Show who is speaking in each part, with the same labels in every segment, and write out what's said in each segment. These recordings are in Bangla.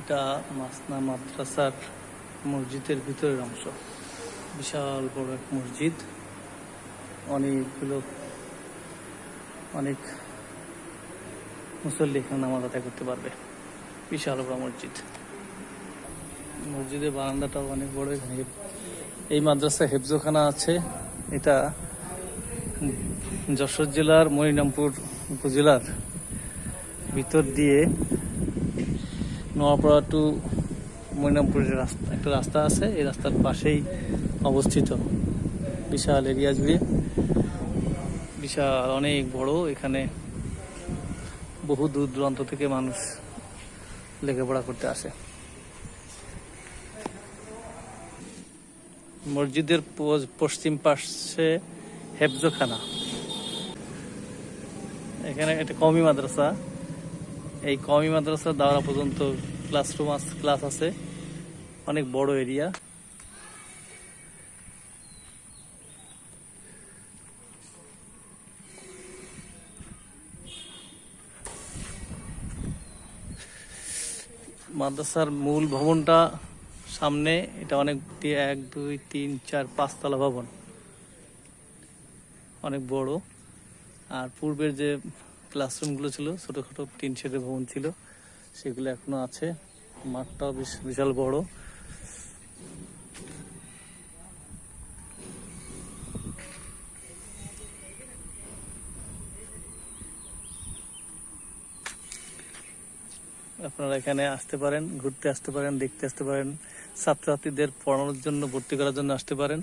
Speaker 1: এটা মাসনা মাদ্রাসার মসজিদের ভিতরের অংশ। বিশাল বড় এক মসজিদ। অনেকগুলো, অনেক মুসল্লি এখানে নামাজ আদায় করতে পারবে। বিশাল বড় মসজিদ। মসজিদের বারান্দাটাও অনেক বড়। এখানে এই মাদ্রাসা হেফজোখানা আছে। এটা যশোর জেলার মনিরামপুর উপজেলার ভিতর দিয়ে নোয়াপাড়া টু মনিরামপুরের রাস্তা, একটা রাস্তা আছে, এই রাস্তার পাশেই অবস্থিত। বিশাল এরিয়া জুড়ে। বিশাল, অনেক বড়। এখানে বহু দূর দূরান্ত থেকে মানুষ লেখাপড়া করতে আসে। মসজিদের পশ্চিম পাশে হেফজোখানা। এখানে একটা কমি মাদ্রাসা। এই কমি মাদ্রাসা দাওরা পর্যন্ত ক্লাসরুম ক্লাস আছে। অনেক বড় এরিয়া মাদ্রাসার মূল ভবনটা সামনে, এটা অনেকটি এক, দুই, তিন, চার, পাঁচতলা ভবন। অনেক বড়। আর পূর্বের যে ক্লাসরুমগুলো ছিল, ছোটোখাটো টিন শেডের ভবন ছিল, সেগুলো এখনও আছে। মাঠটাও বেশ বিশাল বড়। আপনারা এখানে আসতে পারেন, ঘুরতে আসতে পারেন, দেখতে আসতে পারেন। ছাত্রছাত্রীদের পড়ানোর জন্য, ভর্তি করার জন্য আসতে পারেন।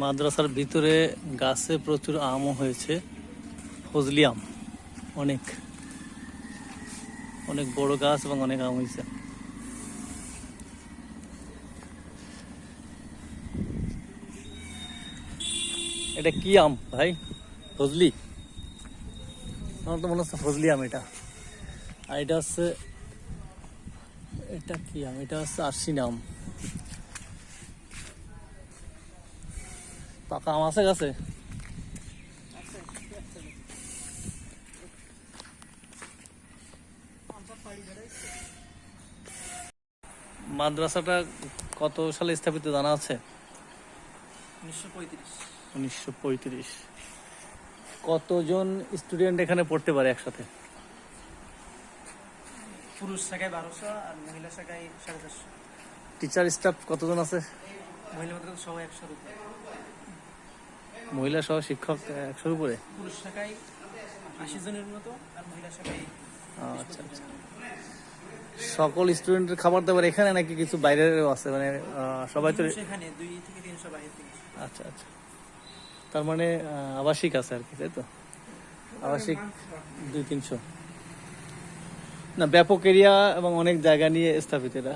Speaker 1: মাদ্রাসার ভিতরে গাছে প্রচুর আমও হয়েছে। ফজলি আম, অনেক। অনেক বড় গাছ এবং অনেক আম হয়েছে। এটা কি আম ভাই? ফজলি? আমার তো মনে হচ্ছে ফজলি আম এটা। আর এটা হচ্ছে এটা কি আম? এটা হচ্ছে আরশিন আম। পাকা আম আছে গাছে মাদ্রাসাটা কত সালে স্থাপিত জানা আছে?
Speaker 2: উনিশশো পঁয়ত্রিশ।
Speaker 1: কতজন স্টুডেন্ট এখানে পড়তে পারে একসাথে?
Speaker 2: পুরুষ শাখায় বারোশো আর মহিলা শাখায় সাড়ে চারশো।
Speaker 1: টিচার স্টাফ কতজন আছে?
Speaker 2: মহিলা সবাই উপরে।
Speaker 1: মহিলা সহ শিক্ষক একশোর উপরে
Speaker 2: পুরুষ শাখায় আশি জনের মতো আর মহিলা শাখায়
Speaker 1: আচ্ছা আচ্ছা। সকল স্টুডেন্টের খাবার দাবার এখানে নাকি কিছু বাইরেরও আছে? মানে সবাই তো
Speaker 2: সেখানে দুই থেকে তিনশো বাইরে
Speaker 1: আচ্ছা আচ্ছা। তার মানে আবাসিক আছে আর কি তাই তো? আবাসিক দুই তিনশো। না ব্যাপক এরিয়া এবং অনেক জায়গা নিয়ে স্থাপিত এটা